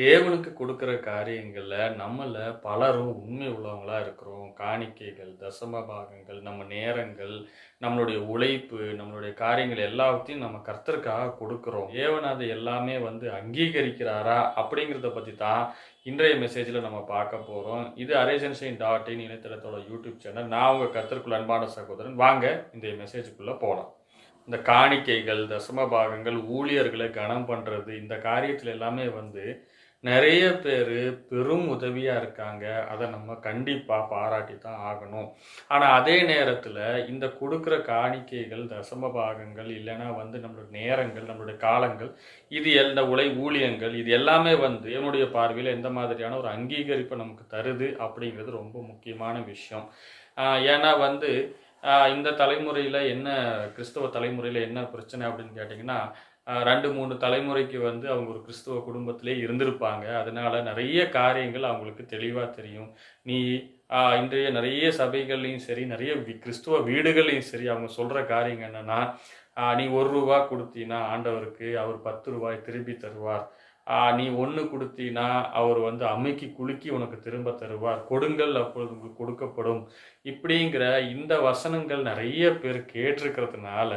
தேவனுக்கு கொடுக்குற காரியங்களில் நம்மள பலரும் உண்மை உள்ளவங்களாக இருக்கிறோம். காணிக்கைகள், தசம பாகங்கள், நம்ம நேரங்கள், நம்மளுடைய உழைப்பு, நம்மளுடைய காரியங்கள் எல்லாத்தையும் நம்ம கர்த்தருக்காக கொடுக்குறோம் தேவன் அதை எல்லாமே வந்து அங்கீகரிக்கிறாரா? அப்படிங்கிறத பற்றி தான் இன்றைய மெசேஜில் நம்ம பார்க்க போகிறோம் இது அரேஜன்சைன் டாட் இன் இணையதளத்தோட யூடியூப் சேனல். நான் உங்கள் கர்த்தருக்குள் அன்பான சகோதரன். வாங்க இந்த மெசேஜுக்குள்ளே போகலாம் இந்த காணிக்கைகள், தசம பாகங்கள், ஊழியர்களை கனம் பண்ணுறது இந்த காரியத்தில் எல்லாமே வந்து நிறைய பேர் பெரும் உதவியாக இருக்காங்க. அதை நம்ம கண்டிப்பாக பாராட்டி தான் ஆகணும். ஆனால் அதே நேரத்தில் இந்த கொடுக்குற காணிக்கைகள், தசம பாகங்கள் இல்லைன்னா வந்து நம்மளோட நேரங்கள், நம்மளுடைய காலங்கள், இது எந்த உலை ஊழியங்கள் இது எல்லாமே வந்து என்னுடைய பார்வையில் எந்த மாதிரியான ஒரு அங்கீகரிப்பை நமக்கு தருது அப்படிங்கிறது ரொம்ப முக்கியமான விஷயம். ஏன்னா வந்து இந்த தலைமுறையில் என்ன கிறிஸ்தவ தலைமுறையில் என்ன பிரச்சனை அப்படின்னு கேட்டிங்கன்னா ரெண்டு மூணு தலைமுறைக்கு வந்து அவங்க ஒரு கிறிஸ்துவ குடும்பத்திலே இருந்திருப்பாங்க. அதனால் நிறைய காரியங்கள் அவங்களுக்கு தெளிவாக தெரியும். நீ இன்றைய நிறைய சபைகள்லையும் சரி, நிறைய கிறிஸ்துவ வீடுகள்லையும் சரி, அவங்க சொல்கிற காரியம் என்னன்னா, நீ ஒரு ரூபா கொடுத்தீங்கன்னா ஆண்டவருக்கு அவர் பத்து ரூபாய் திருப்பி தருவார். நீ 1 குடுத்தீன்னா அவர் வந்து அமுக்கி குலுக்கி உனக்கு திரும்ப தருவார். கொடுங்கள் அப்பொழுது உங்களுக்கு கொடுக்கப்படும். இப்படிங்கிற இந்த வசனங்கள் நிறைய பேர் கேட்டிருக்கிறதுனால,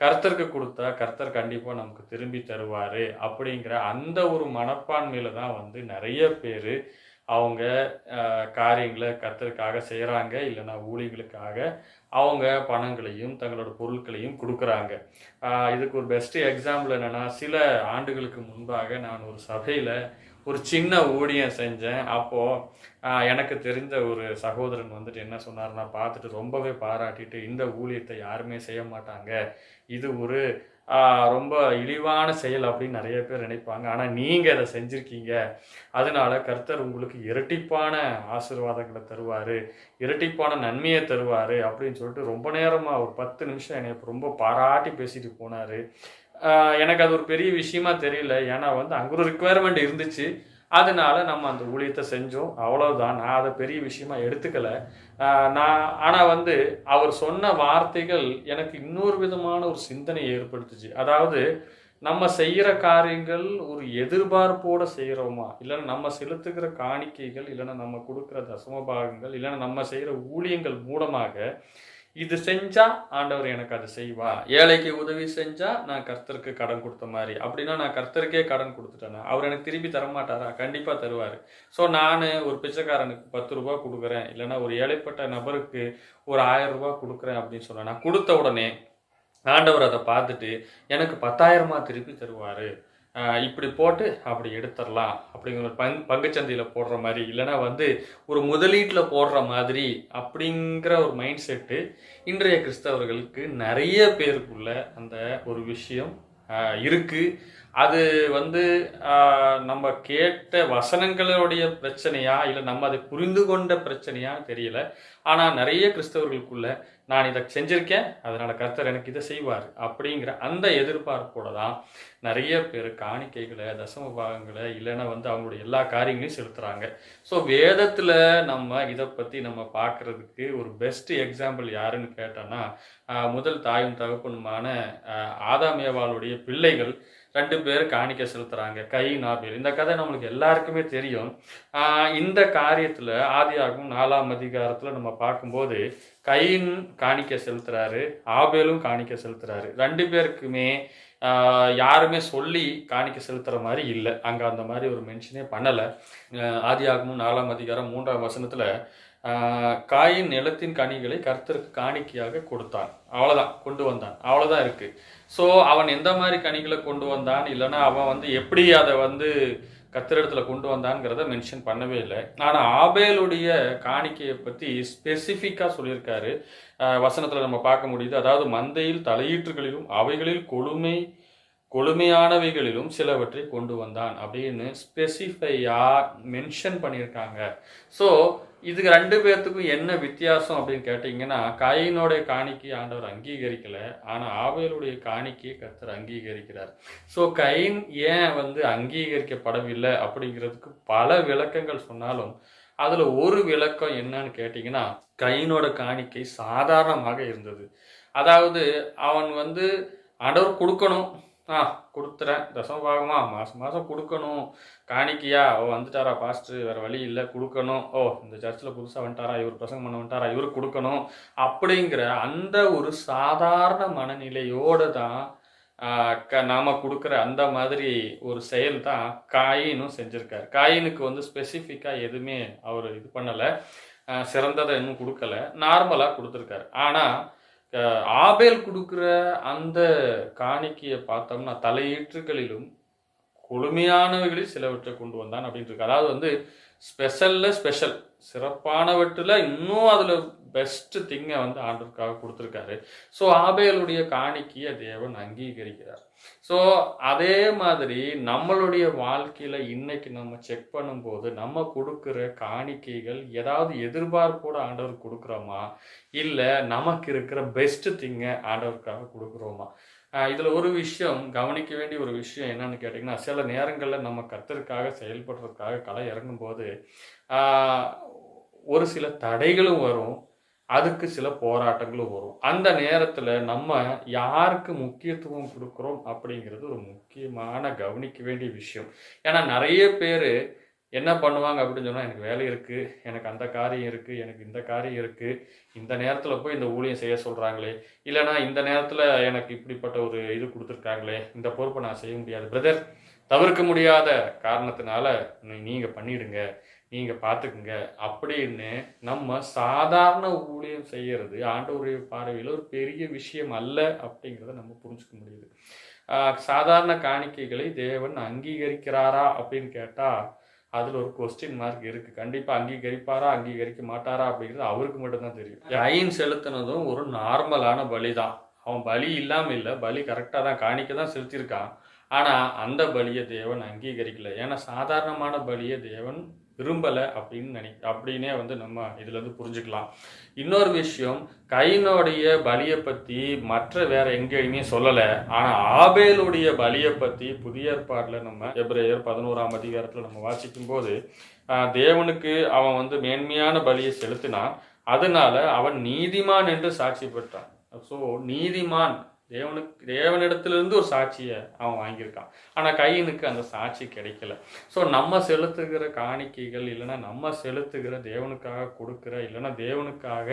கர்த்தருக்கு கொடுத்தா கர்த்தர் கண்டிப்பாக நமக்கு திரும்பி தருவார் அப்படிங்கிற அந்த ஒரு மனப்பான்மையில் தான் வந்து நிறைய பேர் அவங்க காரியங்களை காரியங்கள கர்த்தருக்காக இல்லைன்னா இல்லன்னா ஊழியங்களுக்காக அவங்க பணங்களையும், தங்களோட பொருட்களையும் கொடுக்குறாங்க இதுக்கு ஒரு பெஸ்ட் எக்ஸாம்பிள் என்னென்னா சில ஆண்டுகளுக்கு முன்பாக நான் ஒரு சபையில் ஒரு சின்ன ஊழியம் செஞ்சேன். அப்போது எனக்கு தெரிந்த ஒரு சகோதரன் வந்துட்டு என்ன சொன்னார்னா பார்த்துட்டு ரொம்பவே பாராட்டிட்டு, "இந்த ஊழியத்தை யாருமே செய்ய மாட்டாங்க. இது ஒரு ரொம்ப இழிவான செயல்" அப்படின்னு நிறைய பேர் நினைப்பாங்க. ஆனால் நீங்கள் அதை செஞ்சுருக்கீங்க அதனால் கர்த்தர் உங்களுக்கு இரட்டிப்பான ஆசிர்வாதங்களை தருவார் இரட்டிப்பான நன்மையை தருவார் அப்படின்னு சொல்லிட்டு ரொம்ப நேரமாக ஒரு 10 நிமிஷம் என்னை ரொம்ப பாராட்டி பேசிட்டு போனார் எனக்கு அது ஒரு பெரிய விஷயமா தெரியல. ஏன்னா வந்து அங்கே ஒரு ரிக்குவயர்மெண்ட் இருந்துச்சு. அதனால நம்ம அந்த ஊழியத்தை செஞ்சோம். அவ்வளோதான் நான் அதை பெரிய விஷயமா எடுத்துக்கலை நான் ஆனால் வந்து அவர் சொன்ன வார்த்தைகள் எனக்கு இன்னொரு விதமான ஒரு சிந்தனையை ஏற்படுத்துச்சு. அதாவது நம்ம செய்கிற காரியங்கள் ஒரு எதிர்பார்ப்போடு செய்கிறோமா இல்லைன்னா நம்ம செலுத்துகிற காணிக்கைகள், இல்லைன்னா நம்ம கொடுக்குற தசம பாகங்கள், இல்லைன்னா நம்ம செய்கிற ஊழியங்கள் மூலமாக, இது செஞ்சா ஆண்டவர் எனக்கு அதை செய்வா ஏழைக்கு உதவி செஞ்சா நான் கர்த்தருக்கு கடன் கொடுத்த மாதிரி அப்படின்னா நான் கர்த்தருக்கே கடன் குடுத்துட்டேனா? அவர் எனக்கு திருப்பி தரமாட்டாரா? கண்டிப்பா தருவாரு. ஸோ நான் ஒரு பிச்சைக்காரனுக்கு பத்து ரூபா கொடுக்குறேன் இல்லைன்னா ஒரு ஏழைப்பட்ட நபருக்கு ஒரு ஆயிரம் ரூபா கொடுக்குறேன் அப்படின்னு சொன்னார் நான் கொடுத்த உடனே ஆண்டவர் அதை பார்த்துட்டு, எனக்கு 10,000மா திருப்பி தருவாரு. இப்படி போட்டு அப்படி எடுத்துடலாம் அப்படிங்கிற ஒரு பங் பங்குச்சந்தையில் போடுற மாதிரி இல்லைனா வந்து ஒரு முதலீட்டில் போடுற மாதிரி அப்படிங்கிற ஒரு மைண்ட் செட்டு இன்றைய கிறிஸ்தவர்களுக்கு நிறைய பேருக்குள்ள அந்த ஒரு விஷயம் இருக்குது அது வந்து நம்ம கேட்ட வசனங்களுடைய பிரச்சனையா? இல்லை நம்ம அதை புரிந்து கொண்ட பிரச்சனையா தெரியல. ஆனால் நிறைய கிறிஸ்தவர்களுக்குள்ள நான் இதை செஞ்சிருக்கேன். அதனால் கர்த்தர் எனக்கு இதை செய்வார் அப்படிங்கிற அந்த எதிர்பார்ப்போட தான் நிறைய பேர் காணிக்கைகளை தசம பாகங்களை இல்லைன்னா வந்து அவங்களுடைய எல்லா காரியங்களையும் செலுத்துறாங்க. ஸோ வேதத்தில் நம்ம இதை பற்றி நம்ம பார்க்கறதுக்கு ஒரு பெஸ்ட் எக்ஸாம்பிள் யாருன்னு கேட்டோன்னா முதல் தாயும் தகப்பனுமான ஆதாமியவாளுடைய பிள்ளைகள் ரெண்டு பேர் காணிக்க செலுத்துறாங்க. கை ஆபேல். இந்த கதை நம்மளுக்கு எல்லாருக்குமே தெரியும். இந்த காரியத்தில் ஆதியாகும் நாலாம் அதிகாரத்தில் நம்ம பார்க்கும்போது, கையின் காணிக்க செலுத்துறாரு. ஆபேலும் காணிக்க செலுத்துறாரு. ரெண்டு பேருக்குமே யாருமே சொல்லி காணிக்க செலுத்துற மாதிரி இல்லை அங்கே அந்த மாதிரி ஒரு மென்ஷனே பண்ணலை ஆதியாகமும் நாலாம் அதிகாரம் மூன்றாம் வசனத்தில் காயின் நிலத்தின் கனிகளை கர்த்தருக்கு காணிக்கையாக கொடுத்தான். அவ்வளோதான் கொண்டு வந்தான். அவ்வளோதான் இருக்குது ஸோ அவன் எந்த மாதிரி கனிகளை கொண்டு வந்தான்? இல்லைன்னா அவன் வந்து எப்படி அதை வந்து கத்திரிடத்தில் கொண்டு வந்தான்ங்கிறத மென்ஷன் பண்ணவே இல்லை ஆனால் ஆபேலுடைய காணிக்கையை பற்றி ஸ்பெசிஃபிக்காக சொல்லியிருக்காரு. வசனத்தில் நம்ம பார்க்க முடியுது. அதாவது மந்தையில் தலையீற்றுகளிலும், அவைகளில் கொழுமை கொழுமையானவைகளிலும் சிலவற்றை கொண்டு வந்தான் அப்படின்னு ஸ்பெசிஃபையாக மென்ஷன் பண்ணியிருக்காங்க. ஸோ இதுக்கு ரெண்டு பேர்த்துக்கும் என்ன வித்தியாசம் அப்படின்னு கேட்டிங்கன்னா கயீனோட காணிக்கை ஆண்டவர் அங்கீகரிக்கலை ஆனால் ஆபேலுடைய காணிக்கையை கர்த்தர் அங்கீகரிக்கிறார். ஸோ கைன் ஏன் வந்து அங்கீகரிக்கப்படவில்லை அப்படிங்கிறதுக்கு பல விளக்கங்கள் சொன்னாலும், அதில் ஒரு விளக்கம் என்னன்னு கேட்டிங்கன்னா கையினோட காணிக்கை சாதாரணமாக இருந்தது. அதாவது அவன் வந்து ஆண்டவர் கொடுக்கணும் ஆ கொடுத்துறேன். தசம பாகமா? மாதம் மாதம் கொடுக்கணும். காணிக்கையா? ஓ வந்துட்டாரா பாஸ்ட்டு வேறு வழி இல்லை கொடுக்கணும். ஓ இந்த சர்ச்சில் புதுசாக வந்துட்டாரா? இவர் பிரசங்கம் பண்ண வந்துட்டாரா? இவர் கொடுக்கணும். அப்படிங்கிற அந்த ஒரு சாதாரண மனநிலையோடு தான் க நாம் கொடுக்குற அந்த மாதிரி ஒரு செயல் தான் காயினும் செஞ்சுருக்காரு. காயினுக்கு வந்து ஸ்பெசிஃபிக்காக எதுவுமே அவர் இது பண்ணலை. சிறந்ததை இன்னும் கொடுக்கல. நார்மலாக கொடுத்துருக்காரு. ஆனால் ஆபேல் கொடுக்குற அந்த காணிக்கையை பார்த்தோம்னா தலையீற்றுகளிலும் கொடுமையானவைகளில் சிலவற்றை கொண்டு வந்தான் அப்படின்ட்டு இருக்கு அதாவது வந்து ஸ்பெஷலில் ஸ்பெஷல் சிறப்பானவற்றில் இன்னும் அதில் பெஸ்ட் திங்கை வந்து ஆண்டவருக்காக கொடுத்துருக்காரு. ஸோ ஆபேலுடைய காணிக்கையை தேவன் அங்கீகரிக்கிறார். ஸோ அதே மாதிரி நம்மளுடைய வாழ்க்கையில் இன்னைக்கு நம்ம செக் பண்ணும்போது நம்ம கொடுக்குற காணிக்கைகள் ஏதாவது எதிர்பார்ப்போட ஆண்டவர் கொடுக்குறோமா? இல்லை நமக்கு இருக்கிற பெஸ்ட் திங்கை ஆண்டவருக்காக கொடுக்குறோமா? இதில் ஒரு விஷயம் கவனிக்க வேண்டிய ஒரு விஷயம் என்னன்னு கேட்டிங்கன்னா சில நேரங்களில் நம்ம கத்திற்காக செயல்படுறதுக்காக களை இறங்கும்போது ஒரு சில தடைகளும் வரும் அதுக்கு சில போராட்டங்களும் வரும். அந்த நேரத்தில் நம்ம யாருக்கு முக்கியத்துவம் கொடுக்குறோம் அப்படிங்கிறது ஒரு முக்கியமான கவனிக்க வேண்டிய விஷயம். ஏன்னா நிறைய பேர் என்ன பண்ணுவாங்க அப்படின்னு சொன்னால் எனக்கு வேலை இருக்குது எனக்கு அந்த காரியம் இருக்குது எனக்கு இந்த காரியம் இருக்குது இந்த நேரத்தில் போய் இந்த ஊழியம் செய்ய சொல்கிறாங்களே இல்லைனா இந்த நேரத்தில் எனக்கு இப்படிப்பட்ட ஒரு இது கொடுத்துருக்காங்களே. இந்த பொறுப்பை நான் செய்ய முடியாது. பிரதர் தவிர்க்க முடியாத காரணத்தினால நீங்கள் பண்ணிடுங்க. நீங்கள் பார்த்துக்குங்க அப்படின்னு நம்ம சாதாரண ஊழியம் செய்கிறது ஆண்டவருடைய பார்வையில் ஒரு பெரிய விஷயம் அல்ல அப்படிங்கிறத நம்ம புரிஞ்சுக்க முடியுது. சாதாரண காணிக்கைகளை தேவன் அங்கீகரிக்கிறாரா அப்படின்னு கேட்டால் அதில் ஒரு கொஸ்டின் மார்க் இருக்குது கண்டிப்பாக அங்கீகரிப்பாரா அங்கீகரிக்க மாட்டாரா அப்படிங்கிறது அவருக்கு மட்டும்தான் தெரியும். ஐன் செலுத்தினதும் ஒரு நார்மலான பலி தான். அவன் பலி இல்லாமல் இல்லை பலி கரெக்டாக தான் காணிக்க தான் செலுத்தியிருக்கான். ஆனால் அந்த பலியை தேவன் அங்கீகரிக்கல. ஏன்னா சாதாரணமான பலியை தேவன் விரும்பலை அப்படின்னு நினை அப்படின்னே வந்து நம்ம இதுலேருந்து புரிஞ்சுக்கலாம். இன்னொரு விஷயம் கையினுடைய பலியை பற்றி மற்ற வேற எங்கேயுமே சொல்லலை. ஆனால் ஆபேலுடைய பலியை பற்றி புதிய ஏற்பாட்டில் நம்ம எப்ரேயர் பதினோராம் அதிகாரத்தில் நம்ம வாசிக்கும் போது தேவனுக்கு அவன் வந்து மேன்மையான பலியை செலுத்தினான். அதனால அவன் நீதிமான் என்று சாட்சி பெற்றான் ஸோ நீதிமான் தேவனுக்கு தேவனிடத்திலிருந்து ஒரு சாட்சியை அவன் வாங்கியிருக்கான். ஆனால் கையனுக்கு அந்த சாட்சி கிடைக்கல. ஸோ நம்ம செலுத்துகிற காணிக்கைகள் இல்லைன்னா நம்ம செலுத்துகிற தேவனுக்காக கொடுக்குற இல்லைன்னா தேவனுக்காக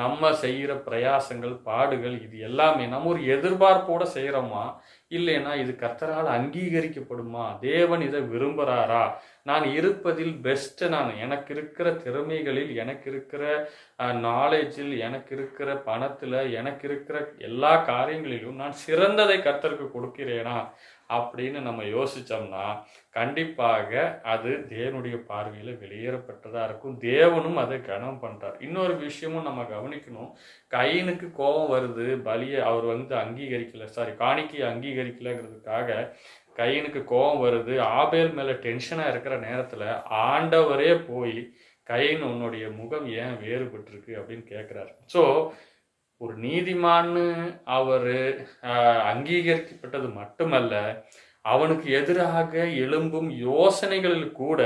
நம்ம செய்கிற பிரயாசங்கள் பாடுகள் இது எல்லாமே நம்ம ஒரு எதிர்பார்ப்போடு செய்கிறோமா இல்லைன்னா இது கர்த்தரால் அங்கீகரிக்கப்படுமா? தேவன் இதை விரும்புகிறாரா நான் இருப்பதில் பெஸ்ட்டு நான் எனக்கு இருக்கிற திறமைகளில் எனக்கு இருக்கிற நாலேஜில் எனக்கு இருக்கிற பணத்தில் எனக்கு இருக்கிற எல்லா காரியங்களிலும் நான் சிறந்ததை கர்த்தருக்கு கொடுக்கிறேனா? அப்படின்னு நம்ம யோசித்தோம்னா கண்டிப்பாக அது தேவனுடைய பார்வையில் வெளியேறப்பட்டதாக இருக்கும். தேவனும் அதை கனம் பண்ணுறார் இன்னொரு விஷயமும் நம்ம கவனிக்கணும். கையனுக்கு கோபம் வருது பலியை அவர் வந்து அங்கீகரிக்கலை சாரி காணிக்கையை அங்கீகரிக்கலைங்கிறதுக்காக கையனுக்கு கோபம் வருது. ஆபேல் மேலே டென்ஷனாக இருக்கிற நேரத்தில் ஆண்டவரே போய் கையின் உன்னுடைய முகம் ஏன் வேறுபட்டிருக்கு அப்படின்னு கேட்குறாரு ஸோ ஒரு நீதிமான்னு அவர் அங்கீகரிக்கப்பட்டது மட்டுமல்ல அவனுக்கு எதிராக எழும்பும் யோசனைகளில் கூட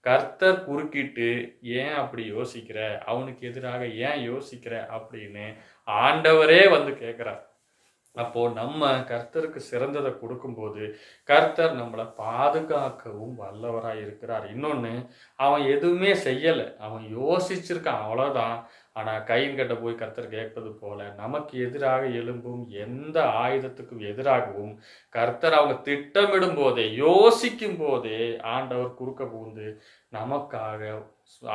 கர்த்தர் குறுக்கிட்டு ஏன் அப்படி யோசிக்கிற? அவனுக்கு எதிராக ஏன் யோசிக்கிற? அப்படின்னு ஆண்டவரே வந்து கேட்குறார் அப்போ நம்ம கர்த்தருக்கு சிறந்ததை கொடுக்கும்போது கர்த்தர் நம்மளை பாதுகாக்கவும் வல்லவராக இருக்கிறார் இன்னொன்று அவன் எதுவுமே செய்யலை. அவன் யோசிச்சிருக்கான். அவ்வளோதான் ஆனால் கையின் கட்ட போய் கர்த்தர் கேட்பது போல நமக்கு எதிராக எழும்பும் எந்த ஆயுதத்துக்கும் எதிராகவும் கர்த்தர் அவங்க திட்டமிடும் போதே யோசிக்கும் போதே ஆண்டவர் குறுக்க புகுந்து நமக்காக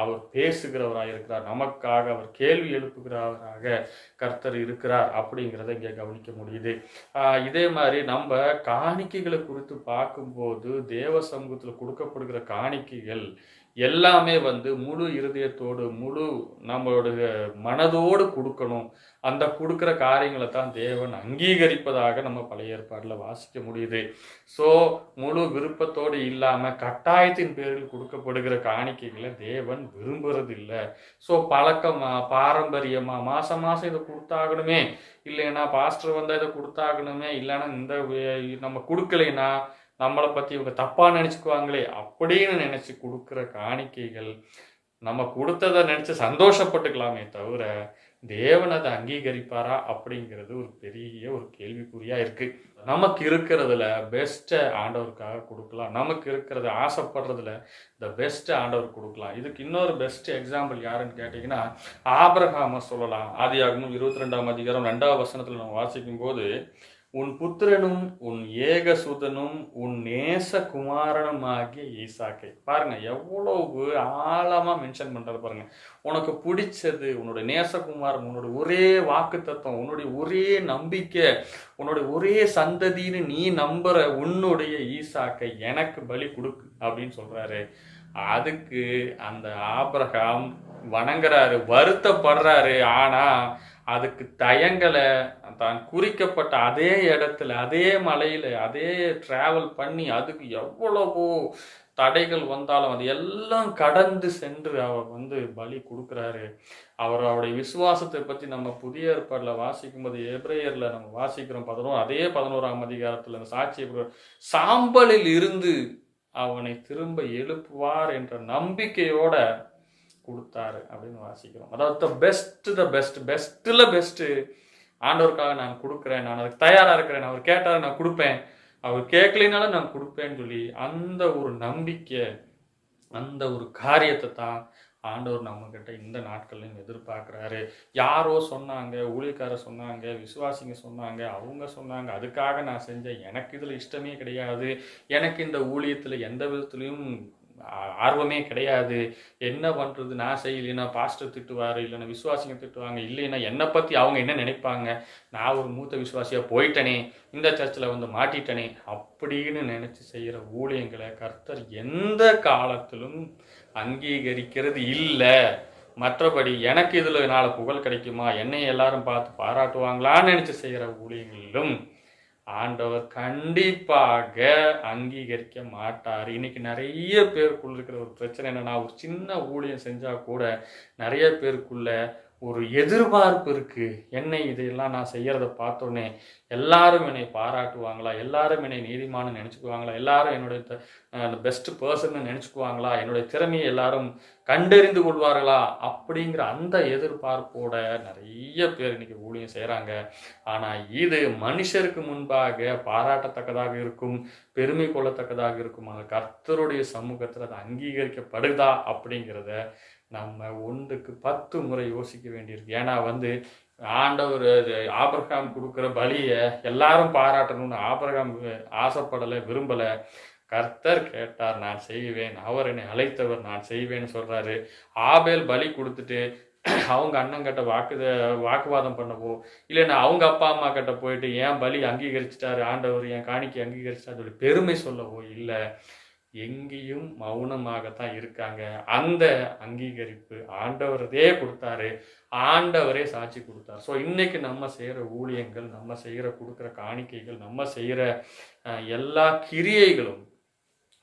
அவர் பேசுகிறவராக இருக்கிறார். நமக்காக அவர் கேள்வி எழுப்புகிறவராக கர்த்தர் இருக்கிறார் அப்படிங்கிறத இங்கே கவனிக்க முடியுது. இதே மாதிரி நம்ம காணிக்கைகளை குறித்து பார்க்கும்போது தேவ சமூகத்தில் கொடுக்கப்படுகிற காணிக்கைகள் எல்லாமே வந்து முழு இருதயத்தோடு முழு நம்மளுடைய மனதோடு கொடுக்கணும். அந்த கொடுக்குற காரியங்களை தான் தேவன் அங்கீகரிப்பதாக நம்ம பழைய ஏற்பாடில் வாசிக்க முடியுது. ஸோ முழு விருப்பத்தோடு இல்லாமல் கட்டாயத்தின் பேரில் கொடுக்கப்படுகிற காணிக்கைகளை தேவன் விரும்புறது இல்லை ஸோ பழக்கமாக பாரம்பரியமாக மாதம் மாதம் இதை கொடுத்தாகணுமே. இல்லைன்னா பாஸ்டர் வந்தால் இதை கொடுத்தாகணுமே. இல்லைன்னா இந்த நம்ம கொடுக்கலைன்னா நம்மளை பற்றி இவங்க தப்பாக நினச்சிக்குவாங்களே அப்படின்னு நினச்சி கொடுக்குற காணிக்கைகள் நம்ம கொடுத்ததை நினச்சி சந்தோஷப்பட்டுக்கலாமே தவிர தேவன் அதை அங்கீகரிப்பாரா அப்படிங்கிறது ஒரு பெரிய ஒரு கேள்விக்குறியாக இருக்குது நமக்கு இருக்கிறதுல பெஸ்ட்டை ஆண்டவருக்காக கொடுக்கலாம். நமக்கு இருக்கிறத ஆசைப்படுறதுல த பெஸ்ட்டை ஆண்டவர் கொடுக்கலாம். இதுக்கு இன்னொரு பெஸ்ட் எக்ஸாம்பிள் யாருன்னு கேட்டிங்கன்னா ஆபரகாம சொல்லலாம். ஆதியாகமும் இருபத்தி ரெண்டாம் அதிகாரம் ரெண்டாவது வசனத்தில் நம்ம வாசிக்கும் போது உன் புத்திரனும் உன் ஏகசுதனும் உன் நேச குமாரனும் ஆகிய ஈசாக்கை. பாருங்க எவ்வளவு ஆழமா மென்ஷன் பண்றது பாருங்க. உனக்கு பிடிச்சது உன்னோட நேசகுமாரன் உன்னோட ஒரே வாக்கு தத்துவம் உன்னுடைய ஒரே நம்பிக்கை உன்னுடைய ஒரே சந்ததின்னு நீ நம்புற உன்னுடைய ஈசாக்கை எனக்கு பலி கொடுக்கு அப்படின்னு சொல்றாரு. அதுக்கு அந்த ஆபிரகாம் வணங்குறாரு வருத்தப்படுறாரு. ஆனா அதுக்கு தயங்கலை தான் குறிக்கப்பட்ட அதே இடத்துல அதே மலையில் அதே ட்ராவல் பண்ணி அதுக்கு எவ்வளவோ தடைகள் வந்தாலும் அது எல்லாம் கடந்து சென்று அவர் வந்து பலி கொடுக்குறாரு. அவர் அவருடைய விசுவாசத்தை பற்றி நம்ம புதிய ஏற்பாடில் வாசிக்கும் போது எப்ரேயரில் நம்ம வாசிக்கிறோம் பதினோரு அதே பதினோராம் அதிகாரத்தில் அந்த சாட்சியை சாம்பலில் இருந்து அவனை திரும்ப எழுப்புவார் என்ற நம்பிக்கையோட கொடுத்தாரு அப்படின்னு வாசிக்கிறோம். அதாவது த பெஸ்ட் த பெஸ்ட் பெஸ்ட்டில் பெஸ்ட்டு ஆண்டவருக்காக நான் கொடுக்குறேன் நான் அதுக்கு தயாராக இருக்கிறேன் அவர் கேட்டார் நான் கொடுப்பேன். அவர் கேட்கலினாலும் நான் கொடுப்பேன்னு சொல்லி அந்த ஒரு நம்பிக்கை அந்த ஒரு காரியத்தை தான் ஆண்டவர் நம்மக்கிட்ட இந்த நாட்கள்லையும் எதிர்பார்க்குறாரு. யாரோ சொன்னாங்க ஊழியக்காரர் சொன்னாங்க விசுவாசிங்க சொன்னாங்க அவங்க சொன்னாங்க அதுக்காக நான் செஞ்சேன். எனக்கு இதில் இஷ்டமே கிடையாது. எனக்கு இந்த ஊழியத்தில் எந்த விதத்துலையும் ஆர்வமே கிடையாது. என்ன பண்ணுறது நான் செய்யலைன்னா பாஸ்டர் திட்டுவார் இல்லைன்னா விசுவாசிங்க திட்டுவாங்க இல்லைன்னா என்னை பற்றி அவங்க என்ன நினைப்பாங்க? நான் ஒரு மூத்த விசுவாசியாக போயிட்டனே இந்த சர்ச்சில் வந்து மாட்டிட்டனே அப்படின்னு நினச்சி செய்கிற ஊழியங்களை கர்த்தர் எந்த காலத்திலும் அங்கீகரிக்கிறது இல்லை. மற்றபடி எனக்கு இதில் நாளை புகழ் கிடைக்குமா? என்னை எல்லாரும் பார்த்து பாராட்டுவாங்களான்னு நினச்சி செய்கிற ஊழியங்களிலும் ஆண்டவர் கண்டிப்பாக அங்கீகரிக்க மாட்டார். இன்னைக்கு நிறைய பேருக்குள்ள இருக்கிற ஒரு பிரச்சனை என்னன்னா ஒரு சின்ன ஊழியம் செஞ்சா கூட நிறைய பேருக்குள்ள ஒரு எதிர்பார்ப்பு இருக்குது என்னை இதையெல்லாம் நான் செய்கிறத பார்த்தோன்னே எல்லாரும் என்னை பாராட்டுவாங்களா? எல்லாரும் என்னை நீதிமான்னு நினச்சிக்குவாங்களா? எல்லாரும் என்னுடைய பெஸ்ட் பர்சன்னு நினச்சிக்குவாங்களா? என்னுடைய திறமையை எல்லாரும் கண்டறிந்து கொள்வார்களா? அப்படிங்கிற அந்த எதிர்பார்ப்போட நிறைய பேர் இன்னைக்கு ஊழியம் செய்கிறாங்க ஆனால் இது மனுஷருக்கு முன்பாக பாராட்டத்தக்கதாக இருக்கும் பெருமை கொள்ளத்தக்கதாக இருக்கும். அந்த கர்த்தருடைய சமூகத்தில் அது அங்கீகரிக்கப்படுதா அப்படிங்கிறத நம்ம ஒன்றுக்கு பத்து முறை யோசிக்க வேண்டியிருக்கு. ஏன்னா வந்து ஆண்டவர் அது ஆபிரகாம் கொடுக்குற பலியை எல்லாரும் பாராட்டணும்னு ஆபிரகாம் ஆசைப்படலை விரும்பலை. கர்த்தர் கேட்டார் நான் செய்வேன். அவர் என்னை அழைத்தவர். நான் செய்வேன்னு சொல்கிறாரு ஆபேல் பலி கொடுத்துட்டு அவங்க அண்ணன் கிட்ட வாக்கு வாக்குவாதம் பண்ணவோ இல்லைன்னா அவங்க அப்பா அம்மா கிட்ட போயிட்டு ஏன் பலி அங்கீகரிச்சிட்டாரு? ஆண்டவர் என் காணிக்கை அங்கீகரிச்சிட்டாரு சொல்லி பெருமை சொல்லவோ இல்லை. எங்கேயும் மௌனமாகத்தான் இருக்காங்க. அந்த அங்கீகரிப்பு ஆண்டவரதே கொடுத்தாரு. ஆண்டவரே சாட்சி கொடுத்தார். ஸோ இன்னைக்கு நம்ம செய்கிற ஊழியங்கள் நம்ம செய்கிற கொடுக்குற காணிக்கைகள் நம்ம செய்கிற எல்லா கிரியைகளும்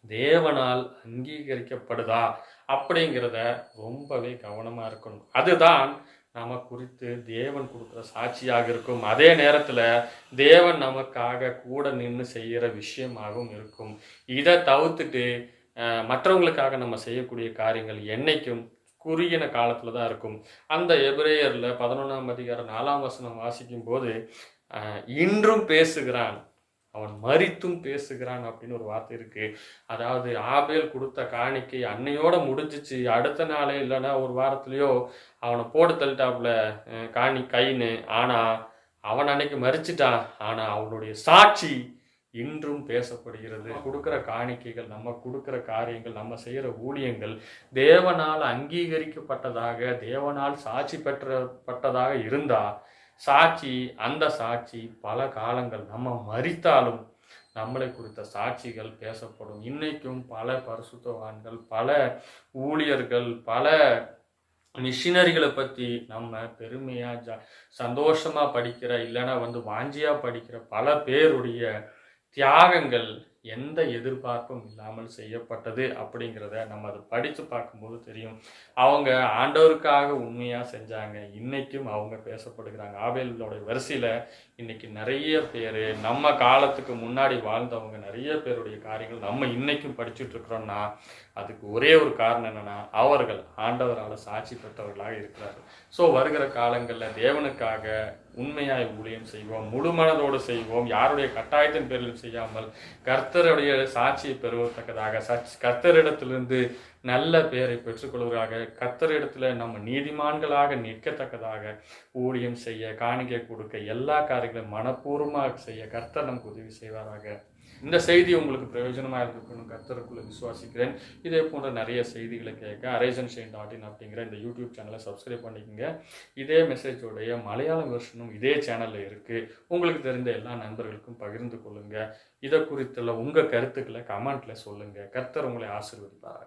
தேவனால் அங்கீகரிக்கப்படுதா அப்படிங்கிறத ரொம்பவே கவனமாக இருக்கணும். அதுதான் நம்ம குறித்து தேவன் கொடுக்குற சாட்சியாக இருக்கும். அதே நேரத்தில் தேவன் நமக்காக கூட நின்று செய்கிற விஷயமாகவும் இருக்கும். இதை தவிர்த்துட்டு மற்றவங்களுக்காக நம்ம செய்யக்கூடிய காரியங்கள் என்னைக்கும் குறுகின காலத்தில் தான் இருக்கும். அந்த எபிரேயரில் பதினொன்றாம் அதிகாரம் நாலாம் வசனம் வாசிக்கும் போது இன்றும் பேசுகிறான். அவன் மறித்தும் பேசுகிறான் அப்படின்னு ஒரு வார்த்தை இருக்கு. அதாவது ஆபேல் கொடுத்த காணிக்கை அன்னையோட முடிஞ்சிச்சு. அடுத்த நாளே இல்லைன்னா ஒரு வாரத்துலயோ அவனை போட்டு தள்ளிட்டாப்புல காணி கைன்னு. ஆனா அவன் அன்னைக்கு மறிச்சிட்டான் ஆனா அவனுடைய சாட்சி இன்றும் பேசப்படுகிறது. கொடுக்குற காணிக்கைகள் நம்ம கொடுக்குற காரியங்கள் நம்ம செய்கிற ஊழியங்கள் தேவனால் அங்கீகரிக்கப்பட்டதாக தேவனால் சாட்சி பெற்ற பட்டதாக இருந்தால் சாட்சி அந்த சாட்சி பல காலங்கள் நம்ம மறித்தாலும் நம்மளை குறித்த சாட்சிகள் பேசப்படும். இன்னைக்கும் பல பரிசுத்தவான்கள் பல ஊழியர்கள் பல மிஷினரிகளை பற்றி நம்ம பெருமையாக ஜா சந்தோஷமாக படிக்கிற இல்லைன்னா வந்து வாஞ்சியாக படிக்கிற பல பேருடைய தியாகங்கள் எந்த எதிர்பார்ப்பும் இல்லாமல் செய்யப்பட்டது அப்படிங்கிறத நம்ம அதை படித்து பார்க்கும்போது தெரியும். அவங்க ஆண்டவருக்காக உண்மையாக செஞ்சாங்க. இன்றைக்கும் அவங்க பேசப்படுகிறாங்க. ஆபேலோடைய வரிசையில் இன்றைக்கி நிறைய பேர் நம்ம காலத்துக்கு முன்னாடி வாழ்ந்தவங்க நிறைய பேருடைய காரியங்கள் நம்ம இன்றைக்கும் படிச்சுட்ருக்குறோன்னா அதுக்கு ஒரே ஒரு காரணம் என்னென்னா அவர்கள் ஆண்டவரால் சாட்சி பெற்றவர்களாக இருக்கிறார்கள். ஸோ வருகிற காலங்களில் தேவனுக்காக உண்மையாய் ஊழியம் செய்வோம் முழு மனதோடு செய்வோம். யாருடைய கட்டாயத்தின் பேரிலும் செய்யாமல் கர்த்தருடைய சாட்சியை பெறுவதற்கதாக சச் கர்த்தரிடத்திலிருந்து நல்ல பெயரை பெற்றுக்கொள்வதாக கர்த்தரிடத்தில் நம்ம நீதிமான்களாக நிற்கத்தக்கதாக ஊழியம் செய்ய காணிக்கை கொடுக்க எல்லா காரியங்களையும் மனப்பூர்வமாக செய்ய கர்த்தர் நமக்கு உதவி செய்வாராக. இந்த செய்தி உங்களுக்கு பிரயோஜனமாக இருக்கணும் கத்தருக்குள்ளே விசுவாசிக்கிறேன். இதே போன்ற நிறைய செய்திகளை கேட்க அரேசன் ஷெயின் டாட் இன் அப்படிங்கிற இந்த யூடியூப் சேனலை சப்ஸ்கிரைப் பண்ணிக்கோங்க. இதே மெசேஜோடைய மலையாள வெர்ஷனும் இதே சேனலில் இருக்குது உங்களுக்கு தெரிந்த எல்லா நண்பர்களுக்கும் பகிர்ந்து கொள்ளுங்கள் இதை குறித்துள்ள உங்கள் கருத்துக்களை கமெண்ட்டில் சொல்லுங்கள் கர்த்தர் உங்களை ஆசீர்வதிப்பார்